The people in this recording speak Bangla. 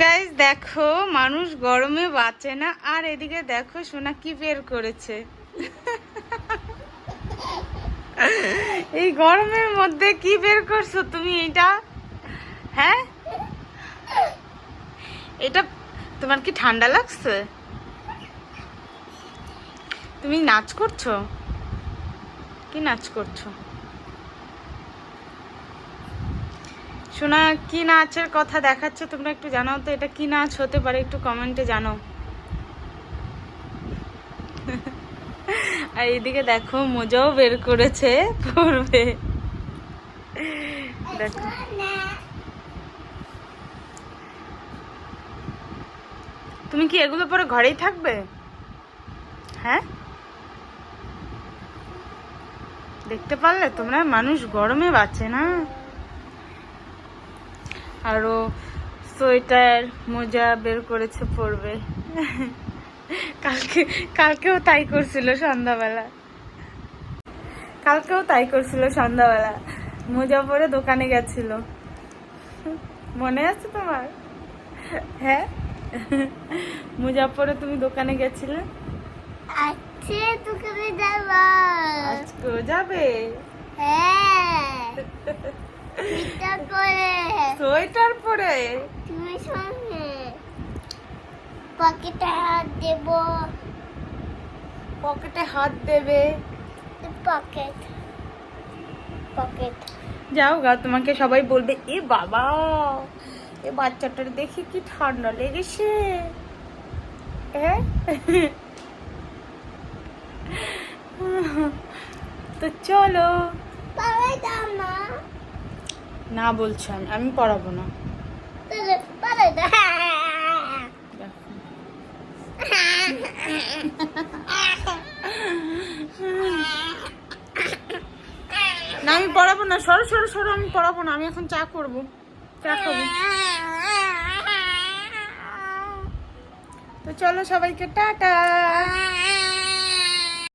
গাইজ দেখো, মানুষ গরমে বাঁচে না। আর এদিকে দেখো, সোনা কি বের করেছে। এই গরমের মধ্যে কি বের করছ তুমি এটা? হ্যাঁ? এটা তোমার কি ঠান্ডা লাগছে? তুমি নাচ করছ? কি নাচ করছ? শোনা কি নাচের কথা দেখাচ্ছে? তোমরা একটু জানাও তো, এটা কি নাচ হতে পারে? একটু কমেন্টে জানাও। আর এদিকে দেখো, মোজাও বের করেছে পড়বে দেখো। তুমি কি এগুলো পরে ঘরেই থাকবে? হ্যাঁ? দেখতে পারলে তোমরা, মানুষ গরমে বাঁচে না। আরও সোয়েটার মোজা বের করেছে পরবে। কালকে কালকেও তাই করছিল সন্ধ্যাবেলা। কালকেও তাই করছিল সন্ধ্যাবেলা। মোজা পরে দোকানে গেছিল। মনে আছে তোমার? হ্যাঁ? মোজা পরে তুমি দোকানে গেছিলে? আজকে দোকানে যাবা আজকেও যাবে হ্যাঁ এটা করে সোয়েটার পরে? তুমি সঙ্গে। পকেটে হাত দেব। পকেটে হাত দেবে? পকেট। পকেট। যাও গা তোমাকে সবাই বলবে এ বাবা এ বাচ্চাটার দেখি কি ঠান্ডা লেগেছে? হ্যাঁ? তো চলো। দাও না বলছি আমি আমি পড়াবো না। না, আমি পড়াবো না, সরো সরো সরো, আমি পড়াবো না, আমি এখন চা করব। চা খাব। তো চলো সবাইকে, টাটা।